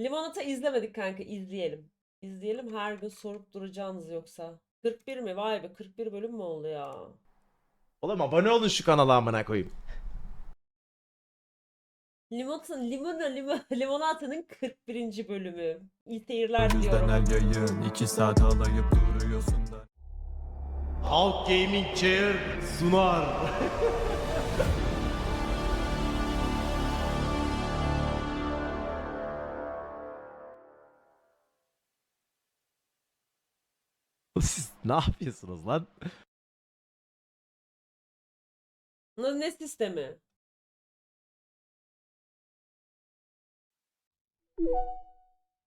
Limonata izlemedik kanka izleyelim. İzleyelim her gün sorup duracağınız yoksa. 41 mi? Vay be 41 bölüm mü oldu ya? Oğlum abone olun şu kanala amına koyayım. Limonata, limona, limon, limonata'nın 41. bölümü. İyi seyirler diyorum. her yayın iki saat alayıp duruyorsun da Halk Gaming Chair sunar. ne yapıyorsunuz lan? Ne, ne sistemi?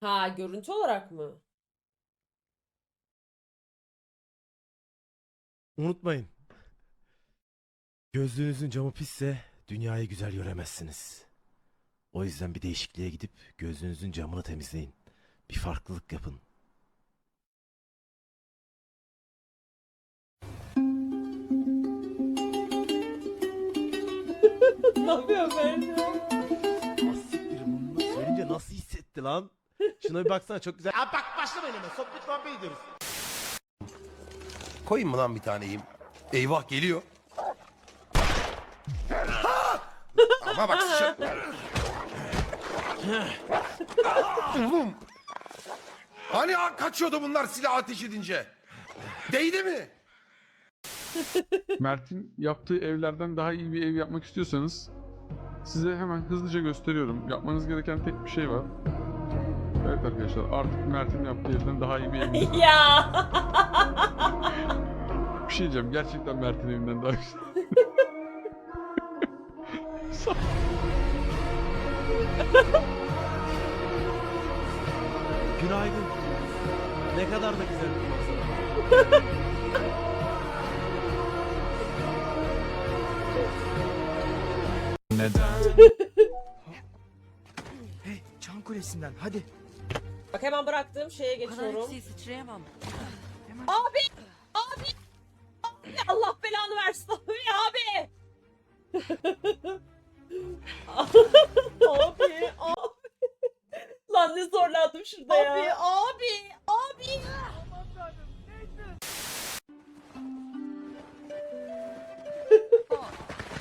Ha görüntü olarak mı? Unutmayın. Gözlüğünüzün camı pisse dünyayı güzel göremezsiniz. O yüzden bir değişikliğe gidip gözlüğünüzün camını temizleyin. Bir farklılık yapın. Ne yapıyor ben ya? Asiktir bunu söyleyince nasıl hissetti lan? Şuna bir baksana çok güzel. Aa bak başlamayın hemen sohbet muhabbet ediyoruz. Koyayım mı lan bir tane yiyeyim? Eyvah geliyor. Ha! Ama bak sıçra... Oğlum. Hani ha- kaçıyordu bunlar silah ateş edince? Değdi mi? Mert'in yaptığı evlerden daha iyi bir ev yapmak istiyorsanız size hemen hızlıca gösteriyorum. Yapmanız gereken tek bir şey var. Evet arkadaşlar artık Mert'in yaptığı evden daha iyi bir var. ya. Bir şey diyeceğim gerçekten Mert'in evinden daha güzel. Günaydın. Ne kadar da güzel bir manzara. Kulesi'nden hadi. Bak hemen bıraktığım şeye kadar geçiyorum. yükseğe sıçrayamam. Abi! Abi! Abi! Allah belanı versin abi! Abi! abi! Abi! Lan ne zorlandım şurada ya. Abi! Abi! Abi!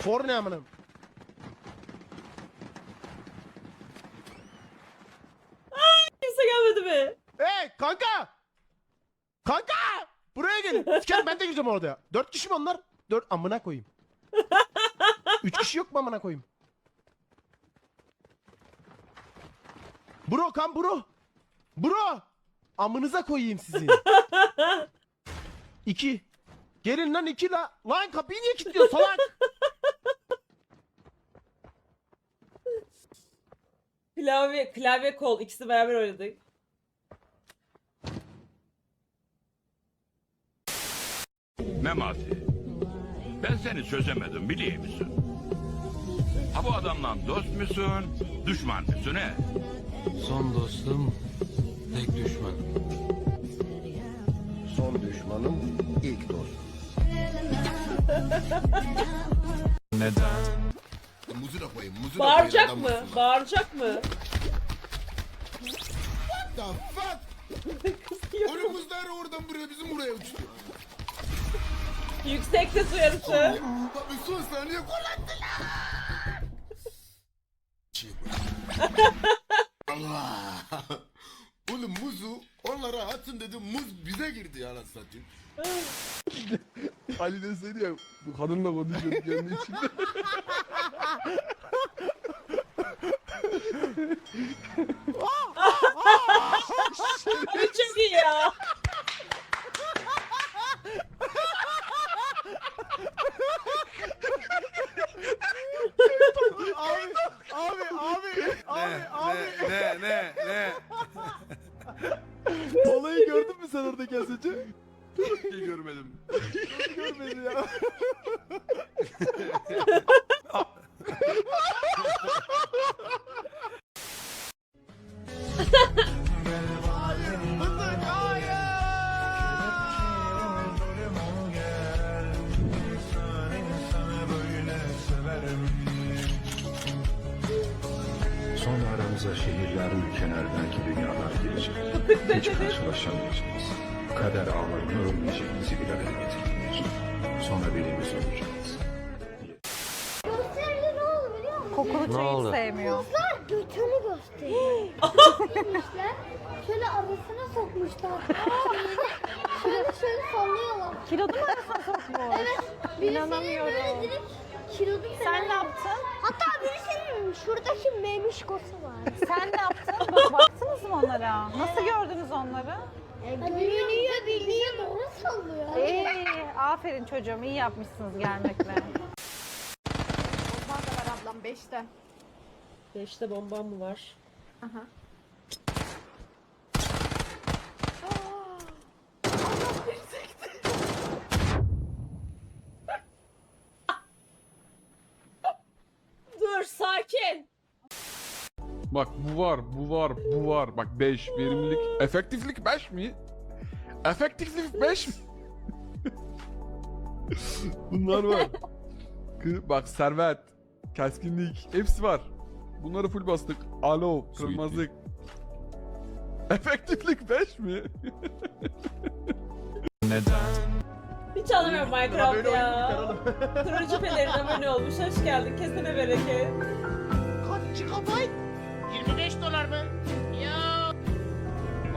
For ne amınım? Kimse gelmedi mi? Hey kanka! Kanka! Buraya gelin. Sikerim ben de gireceğim orada. Dört kişi mi onlar? Dört amına koyayım. Üç kişi yok mu amına koyayım? Bro kan bro. Bro. Amınıza koyayım sizi. İki. Gelin lan iki la. Lan kapıyı niye kilitliyor salak? Klavye, klavye kol ikisi beraber oynadık. Memati, ben seni çözemedim biliyor musun? Ha bu adamla dost musun, düşman mısın he? Son dostum, tek düşman. Son düşmanım ilk dost. Neden? Muzu da koyayım. Muzu da Bağıracak mı? Bağıracak mı? The fuck? Muzlar oradan buraya bizim buraya uçtu. Yüksek ses uyarısı. Tabii son saniye gol attılar. Şey Allah. Oğlum muzu onlara atın dedim muz bize girdi ya lan satayım. Ali deseydi ya bu kadınla konuşuyordu kendi içinde. Çok iyi ya. abi, abi, abi, abi, abi. ne ne ne? Olayı oradaki az önce? Hiç görmedim. Görmedi ya. Son aramıza şehirler ülkeler belki dünyalar gelecek. Hiç karşılaşamayacağız. Kader ağlarına ölmeyeceğimizi bilerek getirdiniz. Sonra birimiz olacağız. Gösterdi ne oldu biliyor musun? Kokulu çayı hiç sevmiyor. Kızlar götünü gösteriyor. Gitmişler, şöyle arasına sokmuşlar. şöyle şöyle sallıyorlar. Kilodu mu arasına sokmuş? Birisinin İnanamıyorum. böyle direkt kilodu Sen ne yaptın? Hatta birisinin şuradaki memişkosu var. Sen ne yaptın? Bak, baktınız mı onlara? Nasıl gördünüz onları? Biliniyor biliniyor doğru sallıyor. Ee, aferin çocuğum iyi yapmışsınız gelmekle. Osman da var ablam 5'te. Beşte bombam mı var? Aha. Dur sakin. Bak bu var, bu var, bu var. Bak 5 verimlilik. Efektiflik 5 mi? Efektiflik 5 mi? Bunlar var. Kı- Bak servet, keskinlik hepsi var. Bunları full bastık. Alo, kırmızılık. Efektiflik 5 mi? Neden? Hiç anlamıyorum Minecraft Böyle ya. çıkaralım. Turuncu pelerin abone olmuş. Hoş geldin. Kesene bereket.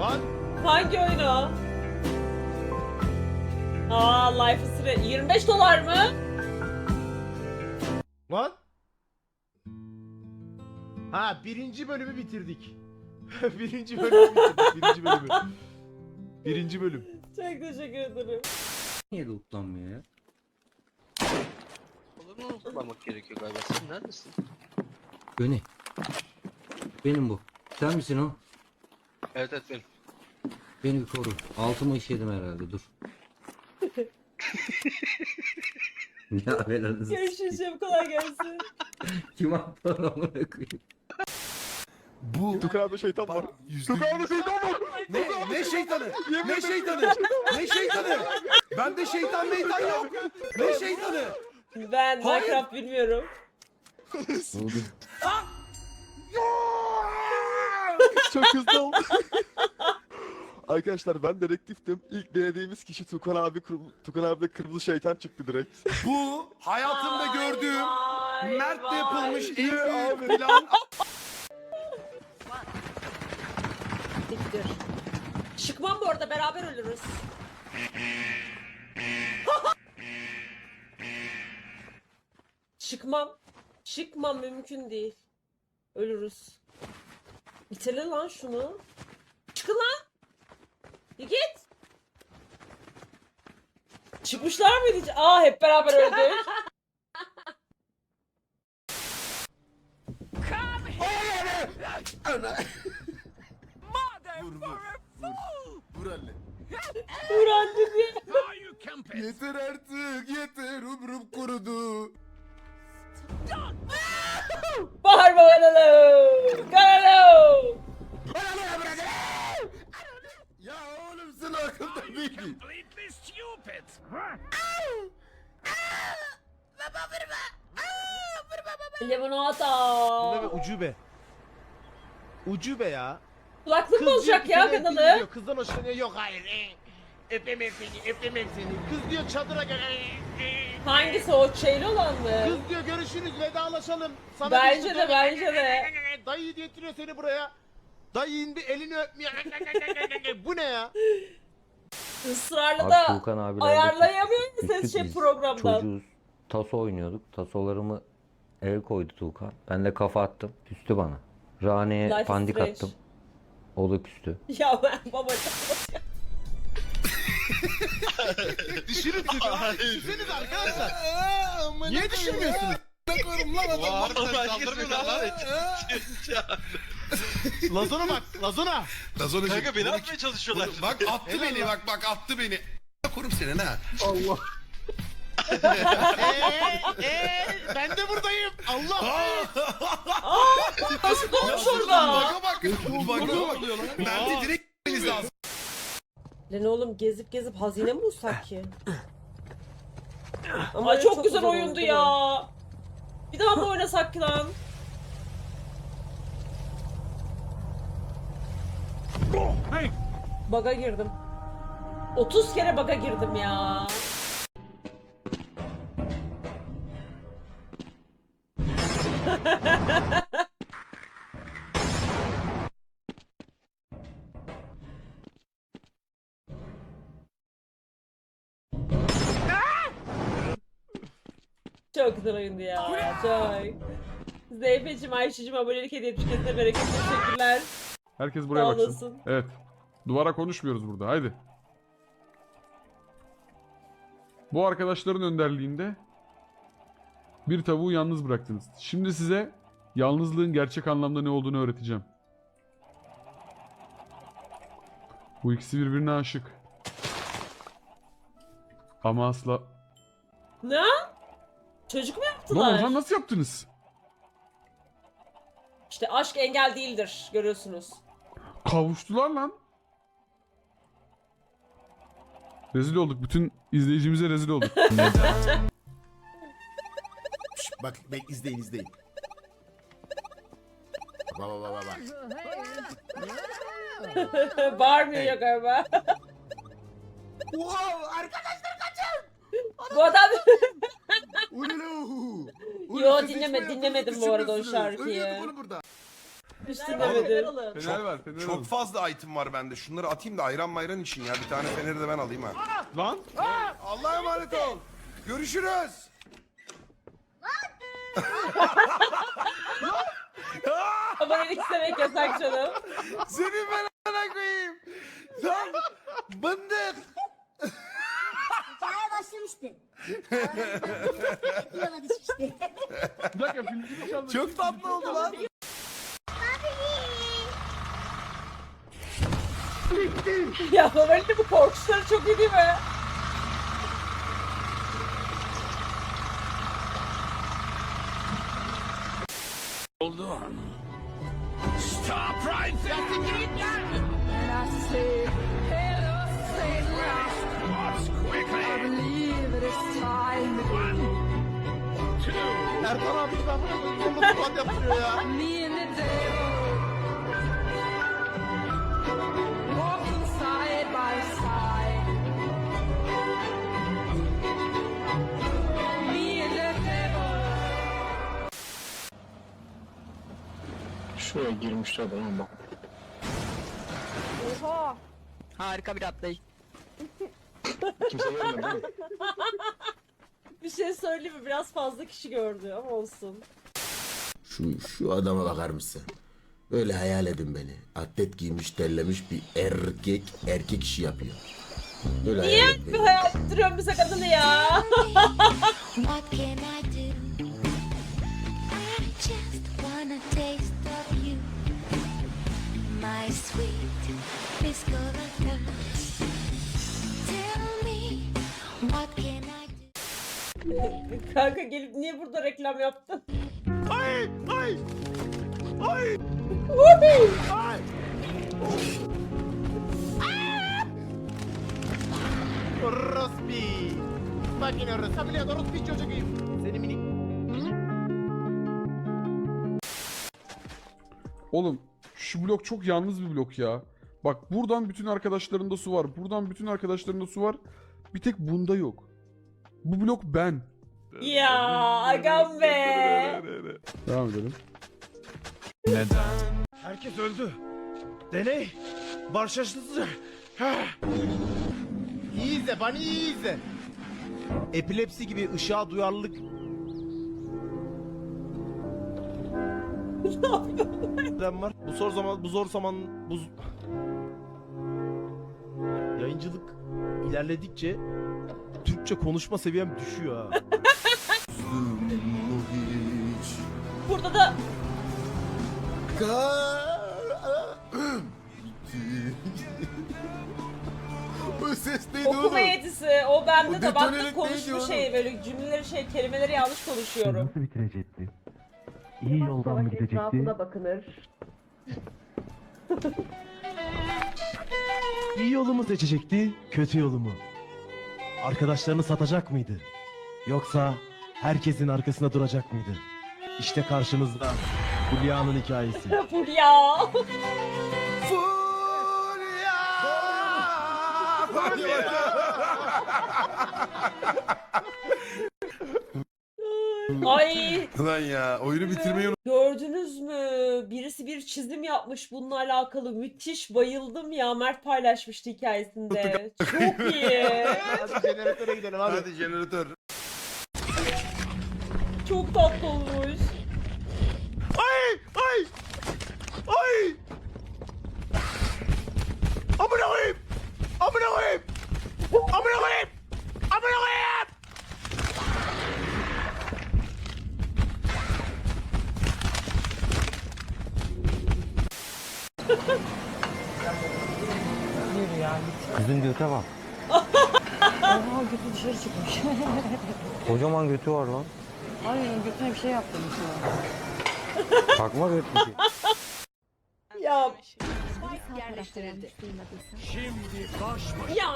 Lan Hangi oyun o? Aa Life is Strange. 25 dolar mı? Lan. Ha birinci bölümü bitirdik. birinci bölümü bitirdik. Birinci bölümü. Birinci bölüm. Çok teşekkür ederim. Niye lootlanmıyor ya? Onu unutmamak gerekiyor galiba. Sen neredesin? Göni. Benim bu. Sen misin o? Evet evet benim. Beni bir koru. Altıma işedim herhalde dur. ya belanızı Görüşürüz. şef, Kolay gelsin. Kim attı onu amına koyayım? Bu Tukan'da şeytan var. Tukan'da şeytan var. ne, ne şeytanı? Ne şeytanı? Ne şeytanı? Bende şeytan meytan yok. Ne şeytanı? Ben Minecraft bilmiyorum. Çok hızlı oldu. Arkadaşlar ben dedektiftim. İlk denediğimiz kişi Tukan abi. Tukan abi kırmızı şeytan çıktı direkt. Bu hayatımda gördüğüm Vay, Mert'le vay. yapılmış en büyük plan. Siktir. Çıkmam bu arada beraber ölürüz. Çıkmam. Çıkmam mümkün değil. Ölürüz. İtele lan şunu. Çıkın lan. Bir git. Çıkmışlar mıydı? Aa hep beraber öldük. Vur vur. Vur, vur anne. Uğran dedi. Yeter artık yeter umrum kurudu. Bağırma. Kanalı. Oğlum sen akılda değil. Limonata. Ne be ucube. Ucube ya. Kulaklık mı diyor olacak ki ya seni kanalı? diyor, Kızdan hoşlanıyor. Yok hayır. ee, Öpemem seni, öpemem seni. Kız diyor çadıra gel. ee, ee. Hangisi o şeyli olan mı? Kız diyor görüşürüz vedalaşalım. Sana Bence de, bence de. Dayı getiriyor seni buraya. Dayı indi elini öpmüyor. Bu ne ya? Israrla da abilerle ayarlayamıyor mu ses küstük şey programdan? Çocuğuz. Taso oynuyorduk. Tasolarımı el koydu Tuğkan. Ben de kafa attım. Küstü bana. Rane'ye Life is pandik Strange. attım. O da küstü. Ya ben baba Düşürün Tukan. Düşünseniz arkadaşlar. Niye düşürmüyorsunuz? Korum lan adam. Lazona bak. Lazona. Lazona Kanka beni atmaya çalışıyorlar. Bak attı beni bak bak attı beni. Korum seni ha. Eee eee ben de buradayım. Allah. Nasıl olmuş orada? Baka bak. Baka bak. Ben de direkt beniz lazım. Lan oğlum gezip gezip hazine mi bulsak ki? Ama çok, güzel oyundu ya. Bir daha mı oynasak ki lan? Baga girdim. 30 kere baga girdim ya. Çok güzel oyundu ya. Çok. Zeyfeciğim, Ayşe'cim abonelik hediye etmiş. Kesine bereket. Teşekkürler. Herkes buraya baksın. olasın. Evet. Duvara konuşmuyoruz burada. Haydi. Bu arkadaşların önderliğinde bir tavuğu yalnız bıraktınız. Şimdi size yalnızlığın gerçek anlamda ne olduğunu öğreteceğim. Bu ikisi birbirine aşık. Ama asla... Ne? Çocuk mu Lan yaptılar? Orhan nasıl yaptınız? İşte aşk engel değildir. Görüyorsunuz. Kavuştular lan. Rezil olduk. Bütün izleyicimize rezil olduk. Şş, bak bek izleyin izleyin. Bak bak. bak. Bağırmıyor galiba. Wow arkadaşlar kaçın. Bu adam. Yo, dinleme- dinlemedim bu arada o şarkıyı. Ölüyorduk oğlum burada. Hiç dinlemedim. Fener var, fener Çok fazla item var bende. Şunları atayım da ayran mayran için ya. Bir tane feneri de ben alayım ha. Lan. Allah'a emanet ol. Görüşürüz. Abonelik istemek yasak canım. Seni ben ana koyayım. Lan bındık. Hikaye başlamıştı. İşte. Bir dakika filmini çaldı. Çok tatlı oldu lan. Ya Abonelik'te bu korkuşları çok iyi değil mi? Stop right there! What's quickly? One, two, Ertan abi ben bunu tutan yaptırıyor ya. Şuraya girmişler adamın bak. Oha. Harika bir atlayış. Kimse görmedi değil mi? Bir şey söyleyeyim mi? Biraz fazla kişi gördü ama olsun. Şu, şu adama bakar mısın? Öyle hayal edin beni. Atlet giymiş, terlemiş bir erkek, erkek işi yapıyor. Böyle hayal edin beni. hayal ettiriyorum bize kadını ya. What can I do? Kanka gelip niye burada reklam yaptın? Ay ay. Ay. Woohoo! Ay. Rospi. Makine rosabiliyor da Rospi çocuğuyum. Seni minik. Oğlum şu blok çok yalnız bir blok ya. Bak buradan bütün arkadaşlarında su var. Buradan bütün arkadaşlarında su var. Bir tek bunda yok. Bu blok ben. Ya agam be. Devam edelim. Neden? Herkes öldü. Deney. Barışçısı. İyi izle, bani iyi izle. Epilepsi gibi ışığa duyarlılık ne yapıyorsun? var. Bu zor zaman, bu zor zaman, bu yayıncılık ilerledikçe Türkçe konuşma seviyem düşüyor ha. Burada da Bu ses neydi oğlum? okuma yetisi. O bende de baktım neydi şey böyle cümleleri şey kelimeleri yanlış konuşuyorum. Nasıl bitirecekti? iyi yoldan mı gidecekti? İyi yolu mu seçecekti, kötü yolu mu? Arkadaşlarını satacak mıydı? Yoksa herkesin arkasında duracak mıydı? İşte karşınızda Fulya'nın hikayesi. Fulya. Ay Lan ya oyunu bitirmeyi gördünüz mü? Birisi bir çizim yapmış bununla alakalı. Müthiş bayıldım ya. Mert paylaşmıştı hikayesinde. Çok iyi. Hadi jeneratöre gidelim hadi. Hadi jeneratör. Çok tatlı olmuş. Ay! Ay! Ay! Amına koyayım! Amına koyayım! Amına koyayım! Amına koyayım! Kızın göte bak. Oha götü dışarı çıkmış. Kocaman götü var lan. Ay götüne bir şey yaptırmış ya. Takma göt bir şey. Ya Yerleştirildi. ya.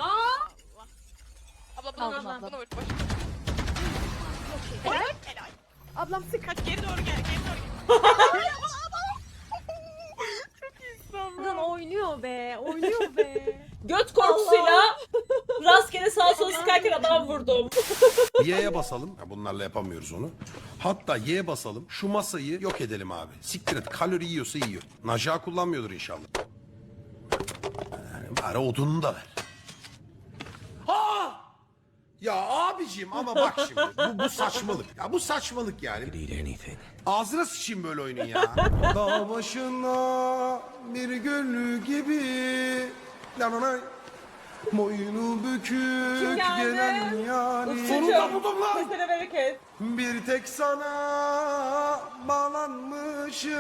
Abla bana bana bana bak. Ablam sık. Kaç geri doğru gel geri doğru Buradan oynuyor be. Oynuyor be. Göt korkusuyla rastgele sağa sola sıkarken adam vurdum. Y'ye basalım. Ya bunlarla yapamıyoruz onu. Hatta Y'ye basalım. Şu masayı yok edelim abi. Siktir et. Kalori yiyorsa yiyor. Naja kullanmıyordur inşallah. Yani bari odununu da ver. Aa! Ya abicim ama bak şimdi. Bu, bu saçmalık. Ya bu saçmalık yani. Ağzına sıçayım böyle oyunun ya. Dağ başına bir gönlü gibi. Lananay. Boynu bükük Kim geldi? gelen yani. Sonunda buldum lan. Kesene bereket. Bir tek sana bağlanmışım.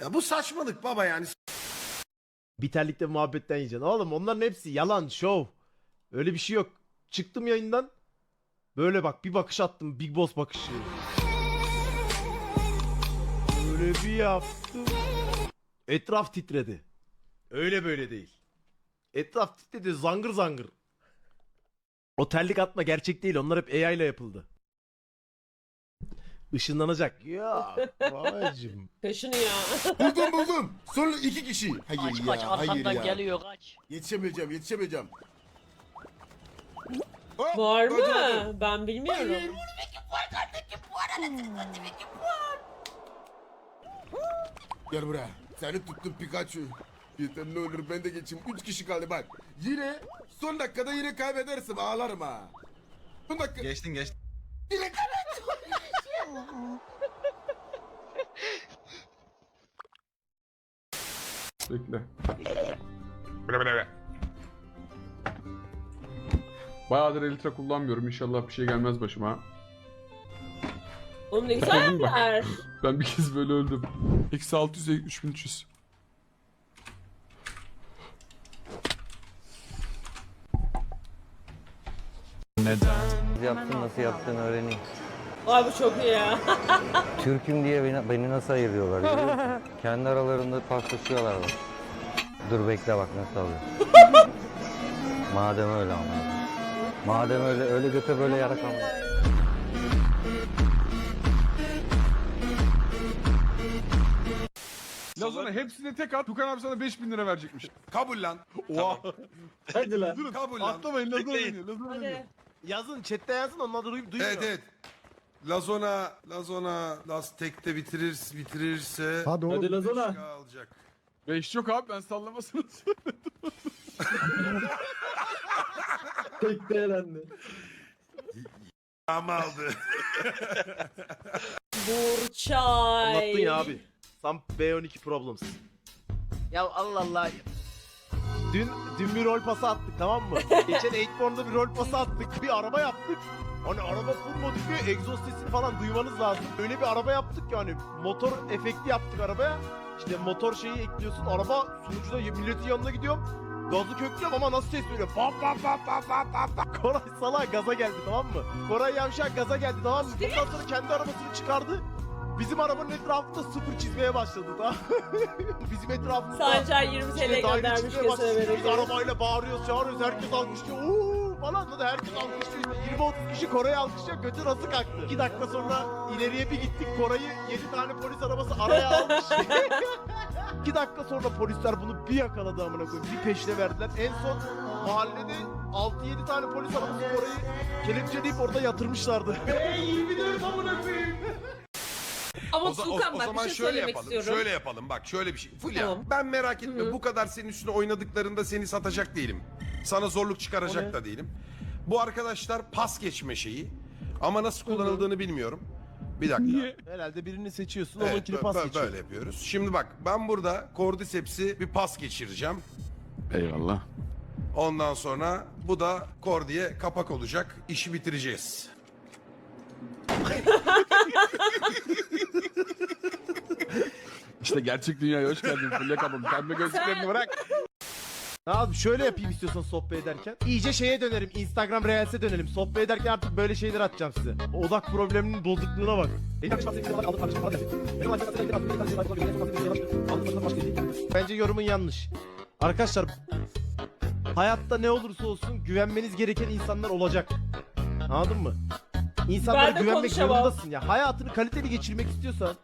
Ya bu saçmalık baba yani. Biterlikte muhabbetten yiyeceksin. Oğlum onların hepsi yalan, şov. Öyle bir şey yok. Çıktım yayından. Böyle bak bir bakış attım. Big Boss bakışı. Böyle bir yaptım. Etraf titredi. Öyle böyle değil. Etraf titredi zangır zangır. O terlik atma gerçek değil. Onlar hep AI ile yapıldı. Işınlanacak. Ya babacım. Kaşınıyor. Buldum buldum. Son iki kişi. Hayır Kaç ya. kaç hayır ya. geliyor kaç. Yetişemeyeceğim yetişemeyeceğim. Hop, Var mı? Ben bilmiyorum. Gel buraya. Seni tuttum Pikachu. Yeter ne olur ben de geçeyim. Üç kişi kaldı bak. Yine son dakikada yine kaybedersin ağlarım ha. Son dakika. Geçtin geçtin. Yine Bekle. Bile bile bile. Bayağıdır elitra kullanmıyorum. İnşallah bir şey gelmez başıma. Oğlum ne güzel bak. yaptılar. Ben bir kez böyle öldüm. Eksi 600 3300. Neden? Nasıl yaptın nasıl yaptığını öğreneyim. Ay bu çok iyi ya. Türk'üm diye beni, beni nasıl ayırıyorlar biliyor musun? Kendi aralarında paslaşıyorlar bak. Dur bekle bak nasıl alıyor. Madem öyle ama. Madem öyle öyle göte böyle yarak ama. Lazona hepsine tek at. Tukan abi sana 5000 lira verecekmiş. Kabul lan. Oha. Hadi lan. Durun. Kabul lan. Atlamayın Lazona oynuyor. Lazona oynuyor. Hadi. Yazın chatte yazın onlar da duy- duymuyor. Evet evet. Lazona, Lazona Last Tek'te bitirir, bitirirse Hadi oğlum. Hadi Lazona. alacak. 5 yok abi ben sallamasını Ama aldı. Burçay. Anlattın ya abi. Some B12 problems. Ya Allah Allah. Dün dün bir rol pası attık tamam mı? Geçen 8born'da bir rol pası attık. Bir araba yaptık. Hani araba full modifiye, egzoz sesini falan duymanız lazım. Öyle bir araba yaptık ki hani motor efekti yaptık arabaya. İşte motor şeyi ekliyorsun. Araba sunucuda milletin yanına gidiyorum. Gazı köklüyorum ama nasıl ses veriyor? Pam pam pam pam pam pam pam. Koray Sala gaza geldi tamam mı? Koray Yavşak gaza geldi tamam mı? Ondan sonra kendi arabasını çıkardı. Bizim arabanın etrafında sıfır çizmeye başladı tamam Bizim etrafımızda Sancar 20 TL işte göndermiş kesene Biz arabayla bağırıyoruz çağırıyoruz herkes alkışlıyor. Uuu falan da herkes alkışlıyor. 20-30 kişi Koray'ı alkışlıyor götü nasıl kalktı. 2 dakika sonra ileriye bir gittik Koray'ı 7 tane polis arabası araya almış. İki dakika sonra polisler bunu bir yakaladı amına koyayım. Bir peşine verdiler. En son mahallede 6-7 tane polis arabası orayı kelepçeleyip orada yatırmışlardı. İyi biliyorum amına koyayım. Ama O, o- o bak zaman bir şey şöyle söylemek yapalım. istiyorum. Şöyle yapalım. Bak şöyle bir şey. Fulya Tamam. ben merak etme. Hı. Bu kadar senin üstüne oynadıklarında seni satacak değilim. Sana zorluk çıkaracak da değilim. Bu arkadaşlar pas geçme şeyi. Ama nasıl kullanıldığını bilmiyorum. Bir dakika. Herhalde birini seçiyorsun, Evet, onunkini bö- pas geçiyor. Böyle yapıyoruz. Şimdi bak ben burada Cordyceps'i bir pas geçireceğim. Eyvallah. Ondan sonra bu da Cordy'ye kapak olacak. İşi bitireceğiz. İşte gerçek dünyaya hoş geldin Fulya Kabım. Pembe gözlüklerini bırak. Abi şöyle yapayım istiyorsan sohbet ederken. İyice şeye dönerim. Instagram Reels'e dönelim. Sohbet ederken artık böyle şeyler atacağım size. Odak probleminin bozukluğuna bak. Bence yorumun yanlış. Arkadaşlar hayatta ne olursa olsun güvenmeniz gereken insanlar olacak. Anladın mı? İnsanlara Ben de güvenmek konuşamam. zorundasın ya. Hayatını kaliteli geçirmek istiyorsan,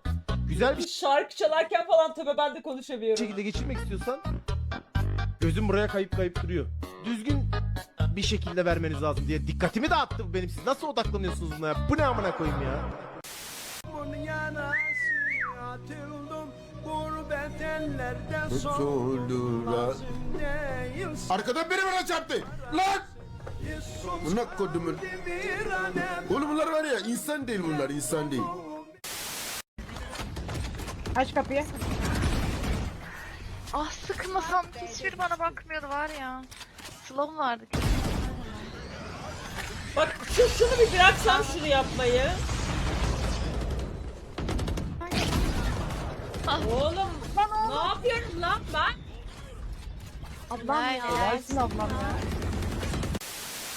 güzel bir Şarkı çalarken falan tabii ben de konuşamıyorum. şekilde geçirmek istiyorsan gözüm buraya kayıp kayıp duruyor. Düzgün bir şekilde vermeniz lazım diye dikkatimi dağıttı bu benim. Siz nasıl odaklanıyorsunuz buna ya? Bu ne amına koyayım ya? Arkadan biri bana çarptı. Lan! Buna kodumun. Oğlum bunlar var ya insan değil bunlar insan değil. Aç kapıyı. Ah sıkmasam hiçbir bana bakmıyordu var ya. Mı vardı? Bak şu, şunu bir bıraksam şunu yapmayı. Oğlum ne yapıyorum lan ben? Ablam ya. Gelsin ablam ya.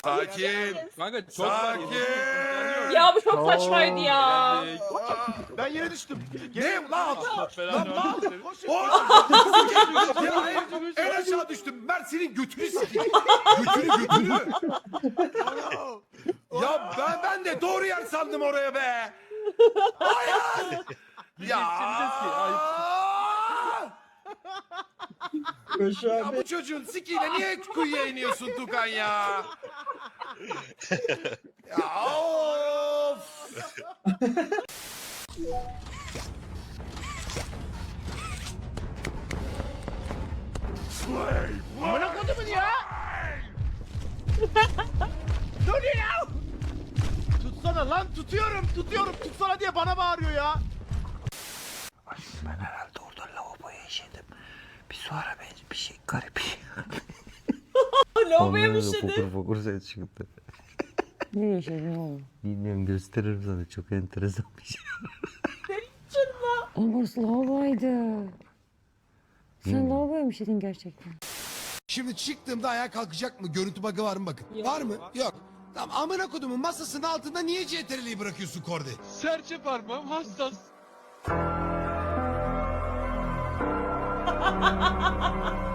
Sakin. Kanka çok Sakin. Ya bu çok saçmaydı ya. Ben yere düştüm. Ne lan? Lan mal. O ya hayır, en aşağı düştüm. Mert senin götünü sikeyim. Götünü götünü. ya ben ben de doğru yer sandım oraya be. Hayır. Ya. ya bu çocuğun sikiyle niye kuyuya iniyorsun Tukan ya İşedi? Fokur fokur ses çıktı. Ne yaşadın oğlum? Bilmiyorum gösteririm sana çok enteresan bir şey. Ama burası lavaboydu. Sen lavaboya mı işedin gerçekten? Şimdi çıktığımda ayağa kalkacak mı? Görüntü bug'ı var mı bakın? Yok. Var mı? Yok. Tamam amına kodumun masasının altında niye CTRL'yi bırakıyorsun Kordi? Serçe parmağım hassas.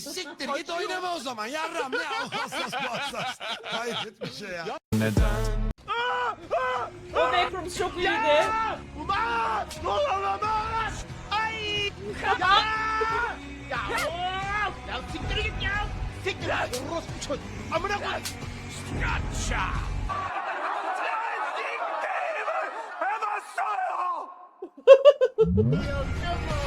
E siktir git oynama o zaman yarram ne hassas bu hassas. Hayret bir şey ya. Neden? O backrooms çok iyiydi. Ulan! Ne olur lan! Ay! Ya! Ya! Ya siktir git ya! Siktir lan! Orospu çocuk! Amına koy! Yaça! Hayır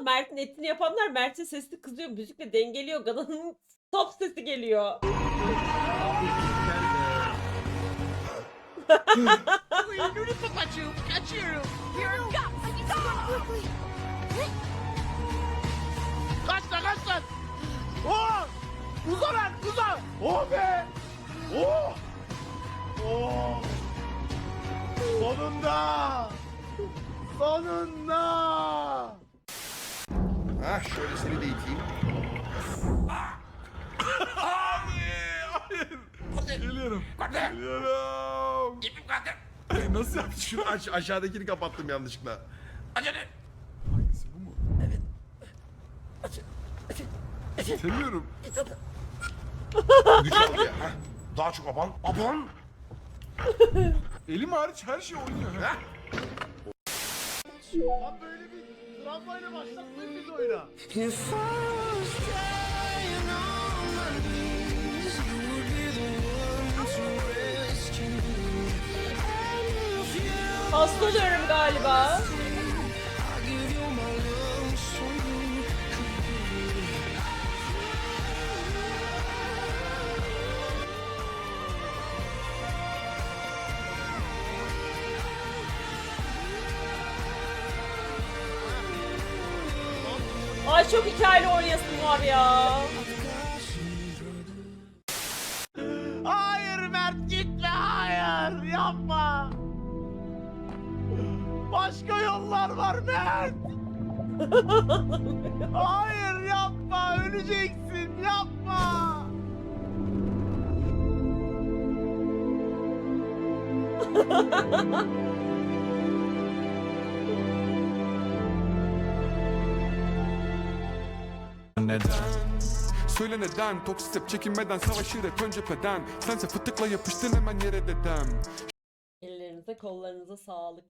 de bağırıyor da Mert'in etini yapanlar Mert'in sesini kızıyor. Müzikle dengeliyor. Gana'nın top sesi geliyor. Kaç lan kaç lan! Oo! Uza lan uza! Oh be! Oh! Oh! Sonunda! Sonunda! Ha şöyle seni de iteyim. Geliyorum. Geliyorum. İpim kalktı. Nasıl yaptın? Şunu aş aşağıdakini kapattım yanlışlıkla. Acele. Hangisi bu mu? Evet. Acele. Seviyorum. Güç al ya. Daha çok aban. Aban. Elim hariç her şey oynuyor. Heh. Lan böyle bir travmayla başlatmayın biz oyuna. Hasta oluyorum galiba. Ay çok hikayeli oynayasım var ya. Hayır Mert gitme hayır yapma. Başka yollar var Mert. hayır yapma öleceksin yapma. Neden? Söyle neden? Toksik hep çekinmeden savaşır hep ön cepheden. Sense fıtıkla yapıştın hemen yere dedem. Ellerinize kollarınıza sağlık.